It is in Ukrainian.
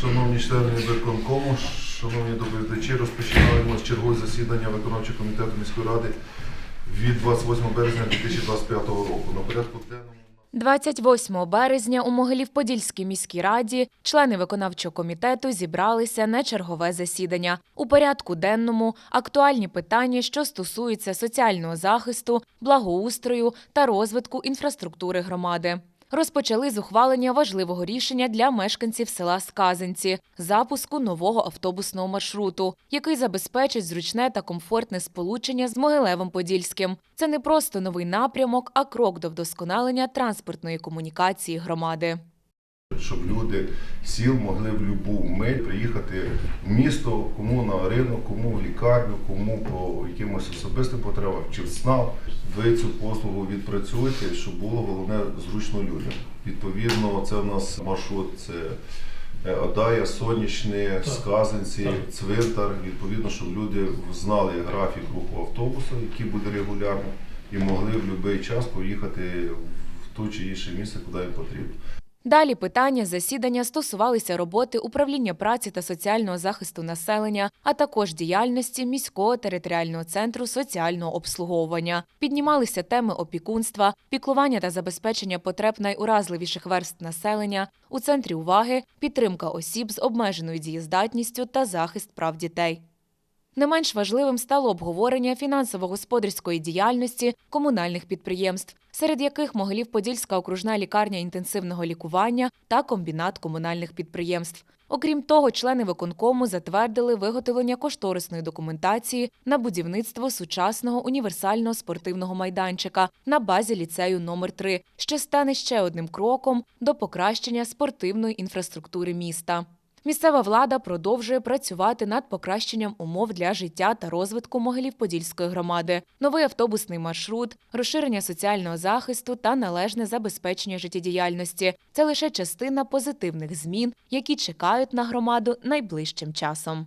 шановні члени виконкому, шановні доповідачі, розпочинаємо чергове засідання виконавчого комітету міської ради від 28 березня 2025 року. На порядку денному 28 березня у Могилів-Подільській міській раді члени виконавчого комітету зібралися на чергове засідання. У порядку денному актуальні питання, що стосуються соціального захисту, благоустрою та розвитку інфраструктури громади. Розпочали з ухвалення важливого рішення для мешканців села Сказанці запуску нового автобусного маршруту, який забезпечить зручне та комфортне сполучення з Могилевом Подільським. Це не просто новий напрямок, а крок до вдосконалення транспортної комунікації громади. Щоб люди сіл могли в будь-яку мить приїхати в місто, кому на ринок, кому в лікарню, кому по якимось особистим потребам чи в СНАП. Ви цю послугу відпрацюєте, щоб було головне зручно людям. Відповідно, це в нас маршрут. Це е, Одая, Сонячне, Сказанці, Цвинтар. Відповідно, щоб люди знали графік руху автобуса, який буде регулярно, і могли в будь-який час поїхати в ту чи інше місце, куди їм потрібно. Далі питання засідання стосувалися роботи управління праці та соціального захисту населення, а також діяльності міського територіального центру соціального обслуговування. Піднімалися теми опікунства, піклування та забезпечення потреб найуразливіших верств населення. У центрі уваги підтримка осіб з обмеженою дієздатністю та захист прав дітей. Не менш важливим стало обговорення фінансово-господарської діяльності комунальних підприємств, серед яких Могилів-Подільська окружна лікарня інтенсивного лікування та комбінат комунальних підприємств. Окрім того, члени виконкому затвердили виготовлення кошторисної документації на будівництво сучасного універсального спортивного майданчика на базі ліцею номер 3 що стане ще одним кроком до покращення спортивної інфраструктури міста. Місцева влада продовжує працювати над покращенням умов для життя та розвитку Могилів-Подільської громади, новий автобусний маршрут, розширення соціального захисту та належне забезпечення життєдіяльності. Це лише частина позитивних змін, які чекають на громаду найближчим часом.